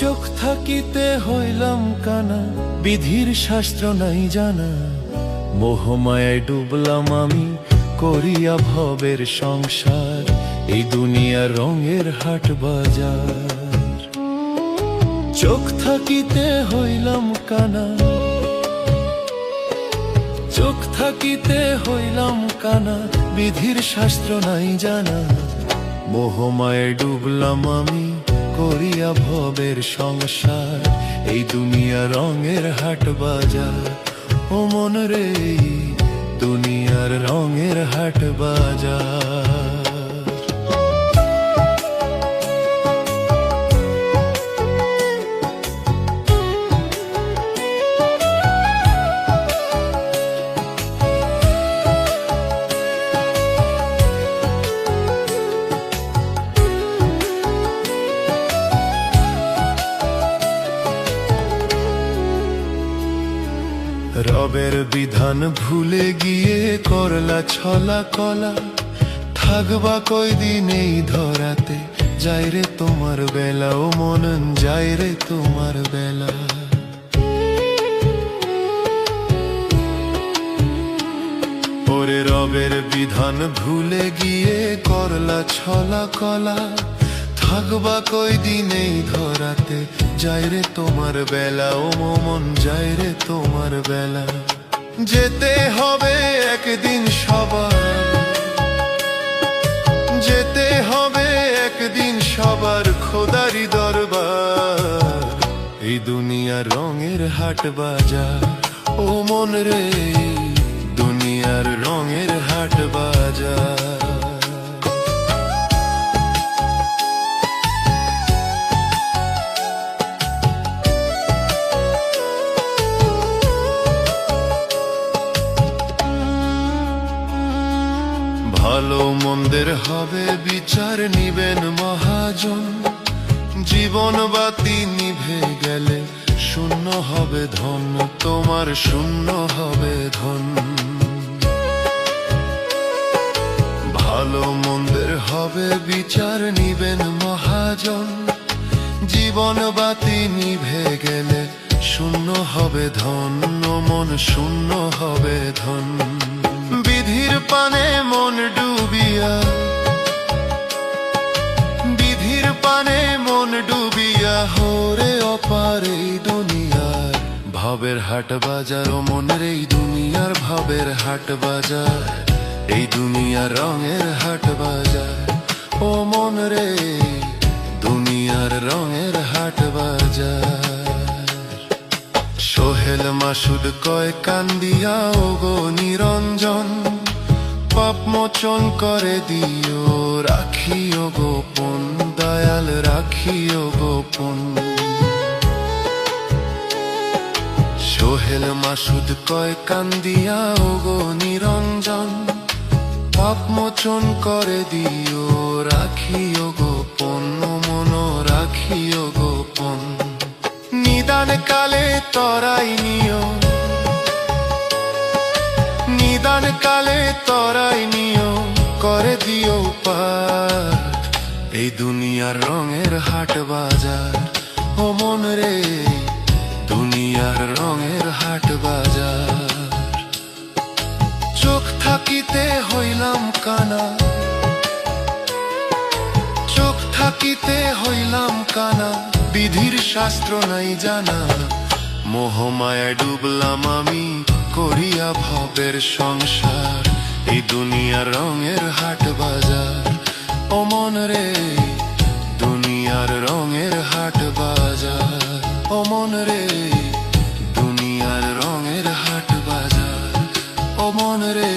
চোখ থাকিতে হইলাম কানা, বিধির শাস্ত্র নাই জানা। মোহমায়ায় ডুবলাম আমি, করিয়া ভবের সংসার, এই দুনিয়া রঙের হাট বাজার। চোখ থাকিতে হইলাম কানা, চোখ থাকিতে হইলাম কানা, বিধির শাস্ত্র নাই জানা। মোহমায় ডুবলাম আমি করিয়া ভবের সংসার, এই দুনিয়া রঙের হাট বাজার। ও মন রে দুনিয়ার রঙের হাট বাজার। রবের বিধান ভুলে গিয়ে করলা ছলা কলা। থাকবা কয়দিন এই ধরাতে? যাই রে তোমার বেলা, ও মনন যাই রে তোমার বেলা। ওরে রবের বিধান ভুলে গিয়ে করলা ছলা কলা। থাকবা কয়দিন এই ধরাতে যাই রে তোমার বেলা, ও মমন, যাই রে তোমার বেলা। যেতে হবে একদিন সবার। যেতে হবে একদিন সবার খোদারি দরবার। এই দুনিয়ার রঙের হাট বাজার, ও মন রে, দুনিয়ার রঙের হাট বাজার। ভালো মন্দের হবে বিচার নিবেন মহাজন। জীবন বাতি নিভে গেলে শূন্য হবে ধন, তোমার শূন্য হবে ধন। ভালো মন্দের হবে বিচার নিবেন মহাজন। জীবন বাতি নিভে গেলে শূন্য হবে ধন, মন শূন্য হবে ধন। বিধির পানে মন ডুবিয়া, বিধির পানে মন ডুবিয়া, হোরে অপার দুনিয়ার ভাবের হাট বাজার ও মনের এই দুনিয়ার ভাবের হাট বাজার, এই দুনিয়ার রঙের হাট বাজার, ও মন রে দুনিয়ার রঙের হাট বাজার। সোহেল মাসুদ কয় কান্দিয়া ও গো নিরঞ্জন। পাপ মোচন করে দিও, রাখিও গোপন, দয়াল রাখিও গোপন। সোহেল মাসুদ কয়, কান্দিয়া ও গো নিরঞ্জন, পাপ মোচন করে দিও, রাখিও গোপন, মন রাখিও গোপন। নিদান কালে তরাই নিও কালে তরাই নিও, করে দিও পার এই দুনিয়ার রঙের হাট বাজার, ও মন রে, দুনিয়ার রঙের হাট বাজার। চোখ থাকিতে হইলাম কানা, চোখ থাকিতে হইলাম কানা, বিধির শাস্ত্র নাই জানা। মোহমায়া ডুবলাম আমি করিয়া ভবের সংসার, এই দুনিয়ার রঙের হাট বাজার। ও মন রে, দুনিয়ার রঙের হাট বাজার। ও মন রে, দুনিয়ার রঙের হাট বাজার। ও মন রে